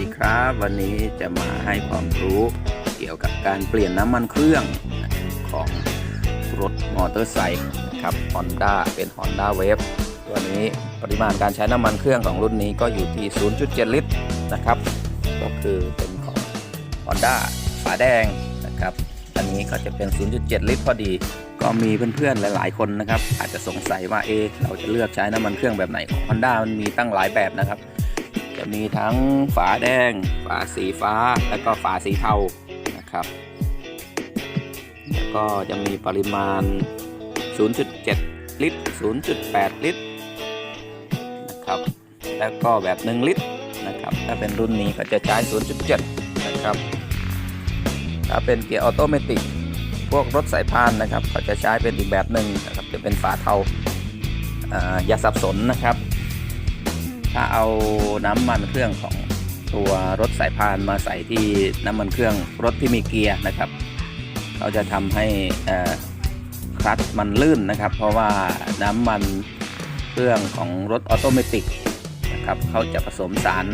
ดีครับ วันนี้จะมาให้ความรู้เกี่ยวกับการเปลี่ยนน้ำมันเครื่องของรถมอเตอร์ไซค์ครับ Honda เป็น Honda Wave ตัวนี้ปริมาณการใช้น้ำมันเครื่องของรุ่นนี้ก็อยู่ที่ 0.7 ลิตรนะครับ ก็คือเป็นของ Honda ฝาแดงนะครับ อันนี้ก็จะเป็น 0.7 ลิตรพอดีก็มีเพื่อนๆ หลาย ๆ คนนะครับ อาจจะสงสัยว่าเอเราจะเลือกใช้น้ำมันเครื่องแบบไหนของ Honda มันมีตั้งหลายแบบนะครับ จะมีทั้งฝาแดง ฝาสีฟ้า แล้วก็ฝาสีเทานะครับ แล้วก็จะมีปริมาณ 0.7 ลิตร 0.8 ลิตรนะครับ แล้วก็แบบ 1 ลิตรนะครับ ถ้าเป็นรุ่นนี้ก็จะใช้ 0.7 นะครับ ถ้าเป็นเกียร์ออโตเมติกพวกรถสายพานนะครับ ก็จะใช้เป็นอีกแบบหนึ่งนะครับ จะเป็นฝาเทาอ่าอย่าสับสนนะครับ ถ้าเอาน้ำมันเครื่องของตัวรถสายพานมาใส่ที่น้ำมันเครื่องรถที่มีเกียร์นะครับเขาจะทำให้คลัตช์มันลื่นนะครับ เพราะว่าน้ำมันเครื่องของรถออโตเมติกนะครับเขาจะผสมสาร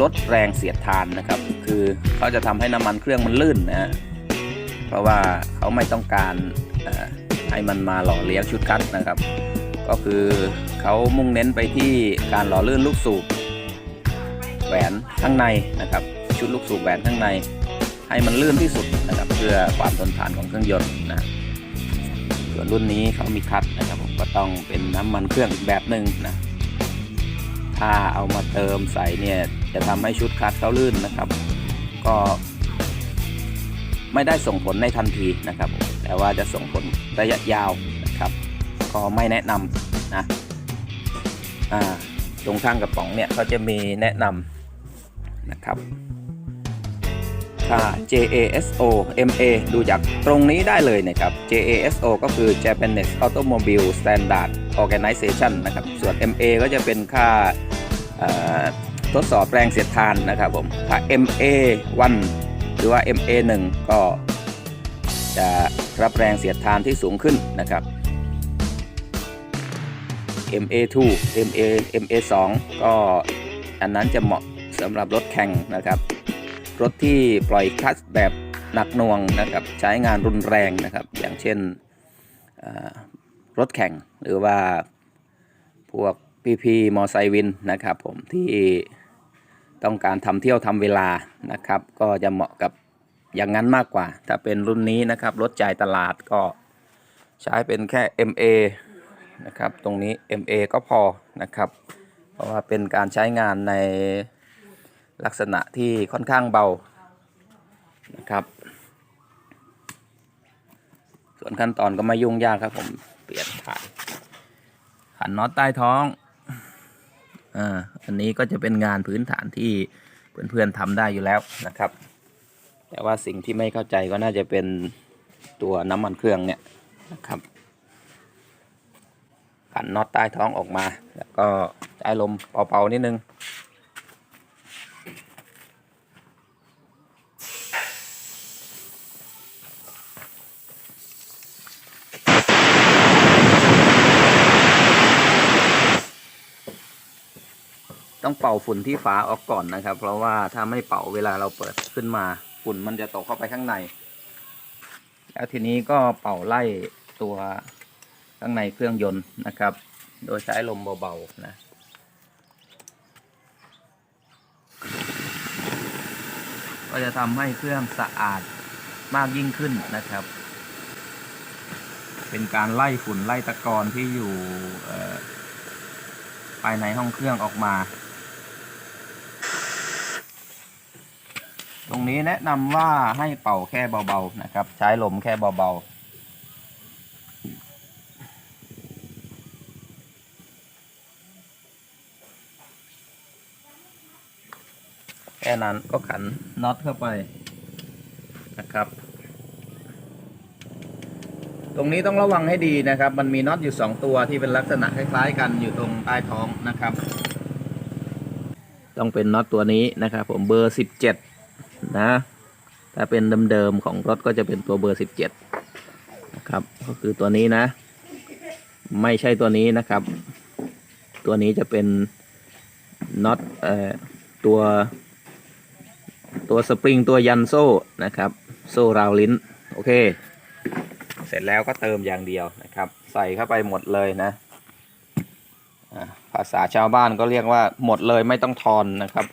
ลดแรงเสียดทานนะครับ คือเขาจะทำให้น้ำมันเครื่องมันลื่นนะฮะเพราะว่าเขาไม่ต้องการให้มันมาหล่อเลี้ยงชุดคัตนะครับ ก็คือเขามุ่งเน้นไปที่การหล่อลื่นลูกสูบแหวนข้างในนะครับ ชุดลูกสูบแหวนข้างใน ให้มันลื่นที่สุดนะครับ เพื่อความทนทานของเครื่องยนต์นะส่วนรุ่นนี้เขามีคัดนะครับผมก็ต้องเป็นน้ำมันเครื่องอีกแบบหนึ่งนะถ้าเอามาเติมใส่เนี่ยจะทำให้ชุดคัดเขาลื่นนะครับ ก็ไม่ได้ส่งผลในทันทีนะครับ แต่ว่าจะส่งผลระยะยาว ก็ไม่แนะนำนะอ่าตรงข้างกระป๋องเนี่ยเขาจะมีแนะนำนะครับค่า JASO MA ดูจากตรงนี้ได้เลยนะครับ JASO ก็คือ Japanese Automobile Standard Organization นะครับ ส่วน MA ก็จะเป็นค่าทดสอบแรงเสียดทานนะครับผม ถ้า MA 1หรือว่า MA 1ก็จะรับแรงเสียดทานที่สูงขึ้นนะครับ MA2 MA MA2 ก็อันนั้นจะเหมาะสำหรับรถแข่งนะครับ รถที่ปล่อยคลัตช์แบบหนักหน่วงนะครับ ใช้งานรุนแรงนะครับ อย่างเช่นรถแข่งหรือว่าพวกพี่พีมอไซค์วินนะครับผมที่ต้องการทำเที่ยวทำเวลานะครับ ก็จะเหมาะกับอย่างนั้นมากกว่า ถ้าเป็นรุ่นนี้นะครับ รถจ่ายตลาดก็ใช้เป็นแค่ MA นะครับ ตรงนี้ MA ก็พอนะครับ เพราะว่าเป็นการใช้งานในลักษณะที่ค่อนข้างเบานะครับ ส่วนขั้นตอนก็ไม่ยุ่งยากครับผมเปลี่ยนถ่านขันน็อตใต้ท้องอ่าอันนี้ก็จะเป็นงานพื้นฐานที่เพื่อนๆทำได้อยู่แล้วนะครับ แต่ว่าสิ่งที่ไม่เข้าใจก็น่าจะเป็นตัวน้ำมันเครื่องเนี่ยนะครับ ขันน็อตใต้ท้องออกมา แล้วก็ใช้ลมเป่าๆนิดนึงต้องเป่าฝุ่นที่ฝาออกก่อนนะครับ เพราะว่าถ้าไม่เป่าเวลาเราเปิดขึ้นมาฝุ่นมันจะตกเข้าไปข้างใน แล้วทีนี้ก็เป่าไล่ตัว ข้างในเครื่องยนต์นะครับ โดยใช้ลมเบาๆนะก็จะทำให้เครื่องสะอาดมากยิ่งขึ้นนะครับ เป็นการไล่ฝุ่นไล่ตะกอนที่อยู่ภายในห้องเครื่องออกมา ตรงนี้แนะนำว่าให้เป่าแค่เบาๆนะครับ ใช้ลมแค่เบาๆ แค่นั้นก็ขันน็อตเข้าไปนะครับ ตรงนี้ต้องระวังให้ดีนะครับ มันมีน็อตอยู่ 2 ตัวที่เป็นลักษณะคล้ายๆ กันอยู่ตรงใต้ท้องนะครับ ต้องเป็นน็อตตัวนี้นะครับ ผมเบอร์ 17 นะ ถ้าเป็นเดิมๆของรถก็จะเป็นตัวเบอร์ 17 นะครับ ก็คือตัวนี้นะ ไม่ใช่ตัวนี้นะครับ ตัวนี้จะเป็นน็อตเอ่อตัว ตัวสปริงตัวยันโซ่นะครับ โซ่ราวลิ้น โอเค เสร็จแล้วก็เติมอย่างเดียวนะครับ ใส่เข้าไปหมดเลยนะภาษาชาวบ้านก็เรียกว่าหมดเลยไม่ต้องทอนนะครับ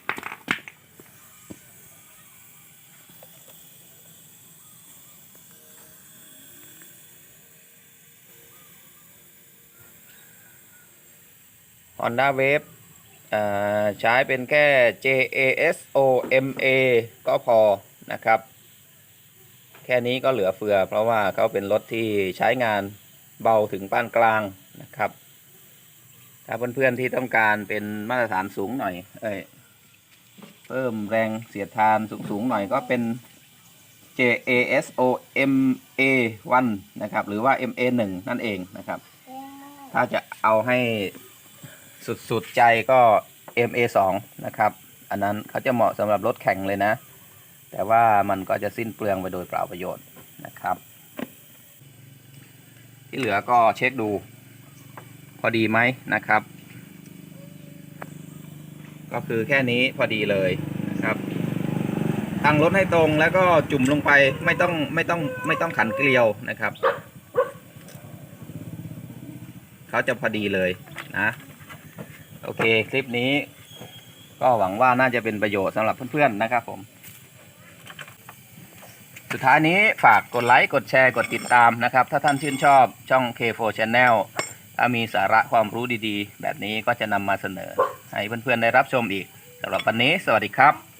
Honda Wave ใช้เป็นแค่ JASOMA ก็พอนะครับ แค่นี้ก็เหลือเฟือ เพราะว่าเขาเป็นรถที่ใช้งานเบาถึงปานกลางนะครับ ถ้าเพื่อนๆที่ต้องการเป็นมาตรฐานสูงหน่อย เอ้ยเพิ่มแรงเสียดทานสูงๆหน่อยก็เป็น JASOMA 1นะครับ หรือว่า MA 1นั่นเองนะครับ ถ้าจะเอาให้ สุดๆใจก็ MA 2 นะครับ อันนั้นเขาจะเหมาะสำหรับรถแข่งเลยนะ แต่ว่ามันก็จะสิ้นเปลืองไปโดยเปล่าประโยชน์นะครับ ที่เหลือก็เช็คดู พอดีไหมนะครับ ก็คือแค่นี้พอดีเลยนะครับตั้งรถให้ตรงแล้วก็จุ่มลงไปไม่ต้องไม่ต้องไม่ต้องขันเกลียวนะครับ เขาจะพอดีเลยนะ โอเค คลิปนี้ ก็หวังว่าน่าจะเป็นประโยชน์สำหรับเพื่อนๆนะครับผม สุดท้ายนี้ฝากกดไลค์ กดแชร์ กดติดตามนะครับ ถ้าท่านชื่นชอบช่อง K4 Channel ถ้ามีสาระความรู้ดีๆ แบบนี้ก็จะนำมาเสนอ ให้เพื่อนๆได้รับชมอีกสำหรับวันนี้ สวัสดีครับ